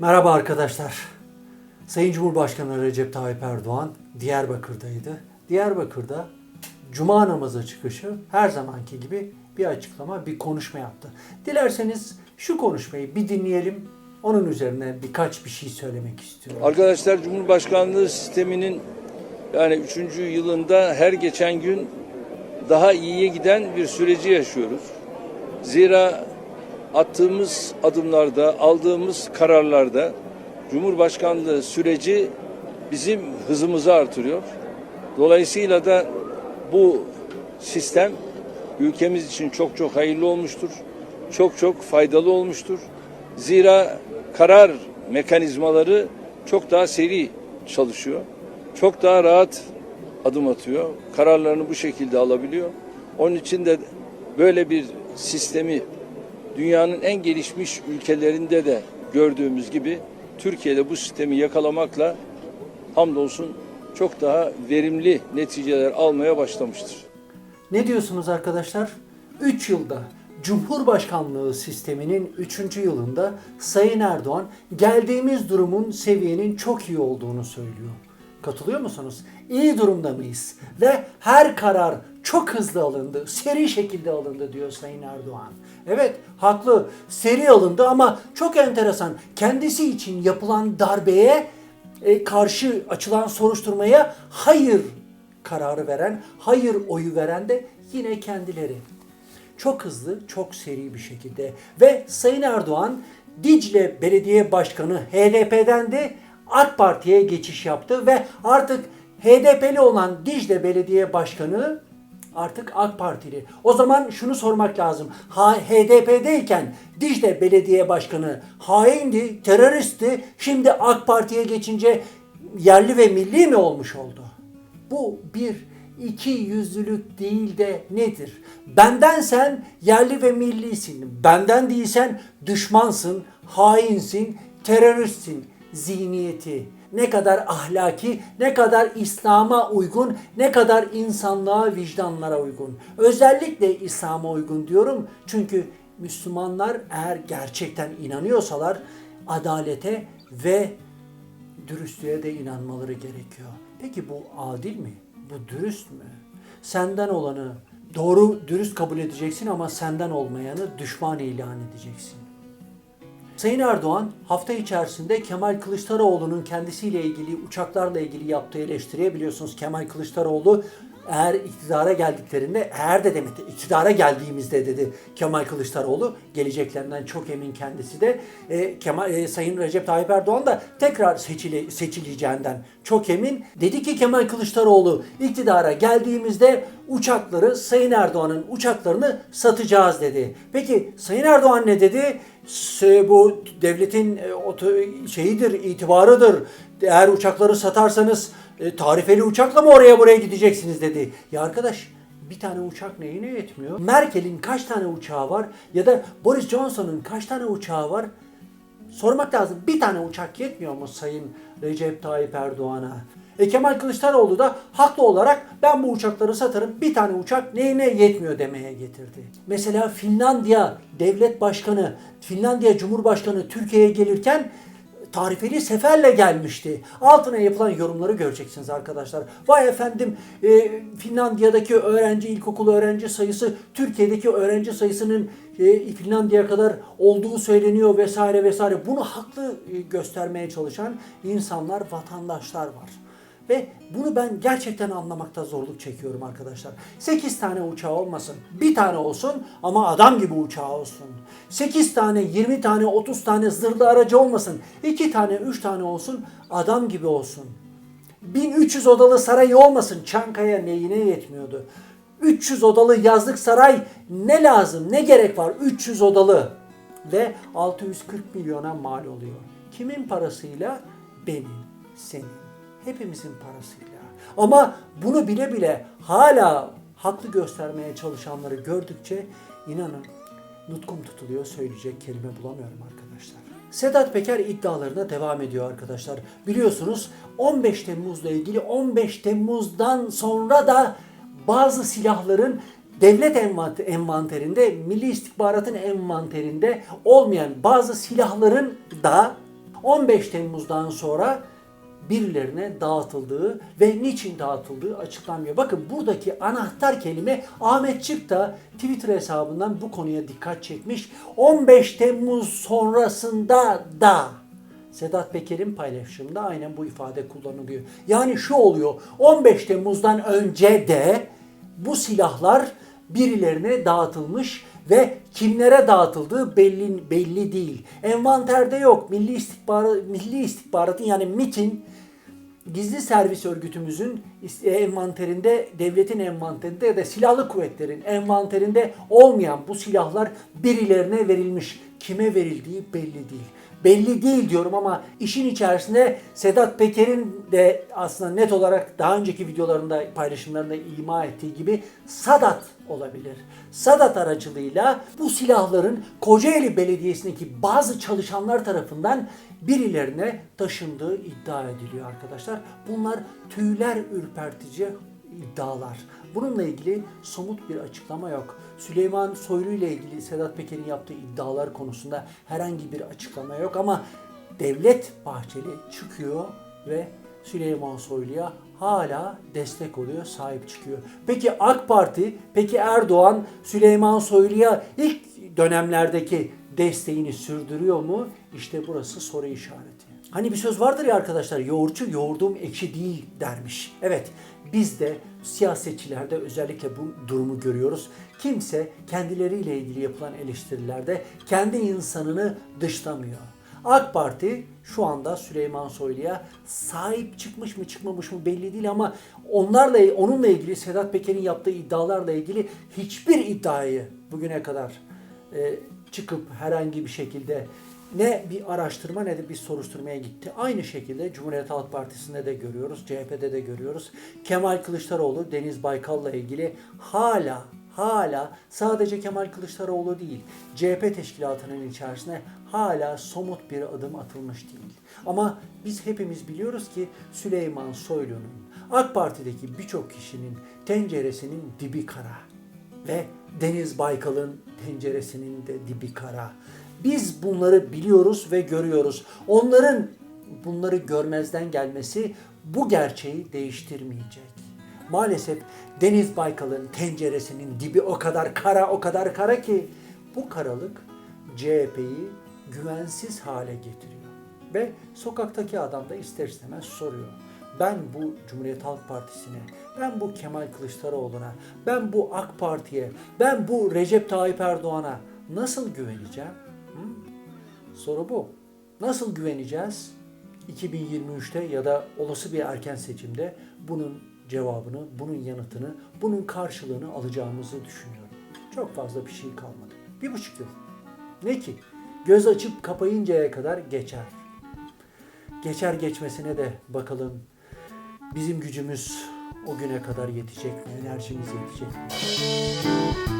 Merhaba arkadaşlar. Sayın Cumhurbaşkanı Recep Tayyip Erdoğan Diyarbakır'daydı. Diyarbakır'da Cuma namazı çıkışı her zamanki gibi bir açıklama, bir konuşma yaptı. Dilerseniz şu konuşmayı bir dinleyelim. Onun üzerine birkaç bir şey söylemek istiyorum. Arkadaşlar Cumhurbaşkanlığı sisteminin yani üçüncü yılında her geçen gün daha iyiye giden bir süreci yaşıyoruz. Zira attığımız adımlarda, aldığımız kararlarda Cumhurbaşkanlığı süreci bizim hızımızı artırıyor. Dolayısıyla da bu sistem ülkemiz için çok çok hayırlı olmuştur. Çok çok faydalı olmuştur. Zira karar mekanizmaları çok daha seri çalışıyor. Çok daha rahat adım atıyor. Kararlarını bu şekilde alabiliyor. Onun için de böyle bir sistemi dünyanın en gelişmiş ülkelerinde de gördüğümüz gibi Türkiye'de bu sistemi yakalamakla hamdolsun çok daha verimli neticeler almaya başlamıştır. Ne diyorsunuz arkadaşlar? 3 yılda Cumhurbaşkanlığı sisteminin 3. yılında Sayın Erdoğan geldiğimiz durumun seviyenin çok iyi olduğunu söylüyor. Katılıyor musunuz? İyi durumda mıyız? Ve her karar çok hızlı alındı, seri şekilde alındı diyor Sayın Erdoğan. Evet, haklı, seri alındı ama çok enteresan. Kendisi için yapılan darbeye e, karşı açılan soruşturmaya hayır kararı veren, hayır oyu veren de yine kendileri. Çok hızlı, çok seri bir şekilde ve Sayın Erdoğan Dicle Belediye Başkanı HDP'den de AK Parti'ye geçiş yaptı ve artık HDP'li olan Dicle Belediye Başkanı artık AK Partili. O zaman şunu sormak lazım. HDP'deyken Dicle Belediye Başkanı haindi, teröristti. Şimdi AK Parti'ye geçince yerli ve milli mi olmuş oldu? Bu bir iki yüzlülük değil de nedir? Benden sen yerli ve millisin. Benden değilsen düşmansın, hainsin, teröristsin zihniyeti. Ne kadar ahlaki, ne kadar İslam'a uygun, ne kadar insanlığa, vicdanlara uygun. Özellikle İslam'a uygun diyorum. Çünkü Müslümanlar eğer gerçekten inanıyorsalar adalete ve dürüstlüğe de inanmaları gerekiyor. Peki bu adil mi? Bu dürüst mü? Senden olanı doğru dürüst kabul edeceksin ama senden olmayanı düşman ilan edeceksin. Sayın Erdoğan hafta içerisinde Kemal Kılıçdaroğlu'nun kendisiyle ilgili uçaklarla ilgili yaptığı eleştiriye biliyorsunuz Kemal Kılıçdaroğlu eğer iktidara geldiklerinde eğer de demedi iktidara geldiğimizde dedi Kemal Kılıçdaroğlu geleceklerinden çok emin kendisi de e, Kemal e, Sayın Recep Tayyip Erdoğan da tekrar seçili, seçileceğinden çok emin. Dedi ki Kemal Kılıçdaroğlu iktidara geldiğimizde uçakları Sayın Erdoğan'ın uçaklarını satacağız dedi. Peki Sayın Erdoğan ne dedi? Bu devletin e, şeyidir, itibarıdır. Eğer uçakları satarsanız e, tarifeli uçakla mı oraya buraya gideceksiniz dedi. Ya arkadaş bir tane uçak neyine yetmiyor? Merkel'in kaç tane uçağı var ya da Boris Johnson'ın kaç tane uçağı var? Sormak lazım. Bir tane uçak yetmiyor mu Sayın Recep Tayyip Erdoğan'a? E Kemal Kılıçdaroğlu da haklı olarak ben bu uçakları satarım bir tane uçak neyine yetmiyor demeye getirdi. Mesela Finlandiya devlet başkanı, Finlandiya Cumhurbaşkanı Türkiye'ye gelirken tarifeli seferle gelmişti. Altına yapılan yorumları göreceksiniz arkadaşlar. Vay efendim e, Finlandiya'daki öğrenci ilkokul öğrenci sayısı Türkiye'deki öğrenci sayısının e, Finlandiya kadar olduğu söyleniyor vesaire vesaire. Bunu haklı e, göstermeye çalışan insanlar, vatandaşlar var. Ve bunu ben gerçekten anlamakta zorluk çekiyorum arkadaşlar. 8 tane uçağı olmasın. Bir tane olsun ama adam gibi uçağı olsun. 8 tane, 20 tane, 30 tane zırhlı aracı olmasın. 2 tane, 3 tane olsun. Adam gibi olsun. 1300 odalı sarayı olmasın. Çankaya neyine yetmiyordu. 300 odalı yazlık saray ne lazım, ne gerek var 300 odalı ve 640 milyona mal oluyor. Kimin parasıyla? Benim, senin, hepimizin parasıyla. Ama bunu bile bile hala haklı göstermeye çalışanları gördükçe inanın nutkum tutuluyor söyleyecek kelime bulamıyorum arkadaşlar. Sedat Peker iddialarına devam ediyor arkadaşlar. Biliyorsunuz 15 Temmuz'la ilgili 15 Temmuz'dan sonra da bazı silahların devlet envant- envanterinde, Milli İstihbaratın envanterinde olmayan bazı silahların da 15 Temmuz'dan sonra birilerine dağıtıldığı ve niçin dağıtıldığı açıklanmıyor. Bakın buradaki anahtar kelime Ahmet Çık da Twitter hesabından bu konuya dikkat çekmiş. 15 Temmuz sonrasında da Sedat Peker'in paylaşımında aynen bu ifade kullanılıyor. Yani şu oluyor 15 Temmuz'dan önce de bu silahlar birilerine dağıtılmış ve kimlere dağıtıldığı belli belli değil. Envanterde yok. Milli istihbarat Milli istihbaratın yani MIT'in gizli servis örgütümüzün e, envanterinde, devletin envanterinde ya da silahlı kuvvetlerin envanterinde olmayan bu silahlar birilerine verilmiş. Kime verildiği belli değil. Belli değil diyorum ama işin içerisinde Sedat Peker'in de aslında net olarak daha önceki videolarında paylaşımlarında ima ettiği gibi Sadat olabilir. Sadat aracılığıyla bu silahların Kocaeli Belediyesi'ndeki bazı çalışanlar tarafından birilerine taşındığı iddia ediliyor arkadaşlar. Bunlar tüyler ürpertici iddialar. Bununla ilgili somut bir açıklama yok. Süleyman Soylu ile ilgili Sedat Peker'in yaptığı iddialar konusunda herhangi bir açıklama yok ama Devlet Bahçeli çıkıyor ve Süleyman Soylu'ya hala destek oluyor, sahip çıkıyor. Peki AK Parti, peki Erdoğan Süleyman Soylu'ya ilk dönemlerdeki desteğini sürdürüyor mu? İşte burası soru işareti. Hani bir söz vardır ya arkadaşlar, yoğurtçu yoğurdum ekşi değil dermiş. Evet, biz de siyasetçilerde özellikle bu durumu görüyoruz. Kimse kendileriyle ilgili yapılan eleştirilerde kendi insanını dışlamıyor. AK Parti şu anda Süleyman Soylu'ya sahip çıkmış mı çıkmamış mı belli değil ama onlarla onunla ilgili Sedat Peker'in yaptığı iddialarla ilgili hiçbir iddiayı bugüne kadar e, çıkıp herhangi bir şekilde ne bir araştırma ne de bir soruşturmaya gitti. Aynı şekilde Cumhuriyet Halk Partisi'nde de görüyoruz, CHP'de de görüyoruz. Kemal Kılıçdaroğlu Deniz Baykal'la ilgili hala hala sadece Kemal Kılıçdaroğlu değil, CHP teşkilatının içerisine hala somut bir adım atılmış değil. Ama biz hepimiz biliyoruz ki Süleyman Soylu'nun AK Parti'deki birçok kişinin tenceresinin dibi kara ve Deniz Baykal'ın tenceresinin de dibi kara. Biz bunları biliyoruz ve görüyoruz. Onların bunları görmezden gelmesi bu gerçeği değiştirmeyecek. Maalesef Deniz Baykal'ın tenceresinin dibi o kadar kara, o kadar kara ki bu karalık CHP'yi güvensiz hale getiriyor. Ve sokaktaki adam da ister istemez soruyor. Ben bu Cumhuriyet Halk Partisi'ne, ben bu Kemal Kılıçdaroğlu'na, ben bu AK Parti'ye, ben bu Recep Tayyip Erdoğan'a nasıl güveneceğim? Hı? Soru bu. Nasıl güveneceğiz? 2023'te ya da olası bir erken seçimde bunun cevabını, bunun yanıtını, bunun karşılığını alacağımızı düşünüyorum. Çok fazla bir şey kalmadı. Bir buçuk yıl. Ne ki? Göz açıp kapayıncaya kadar geçer. Geçer geçmesine de bakalım bizim gücümüz o güne kadar yetecek mi? Enerjimiz yetecek mi?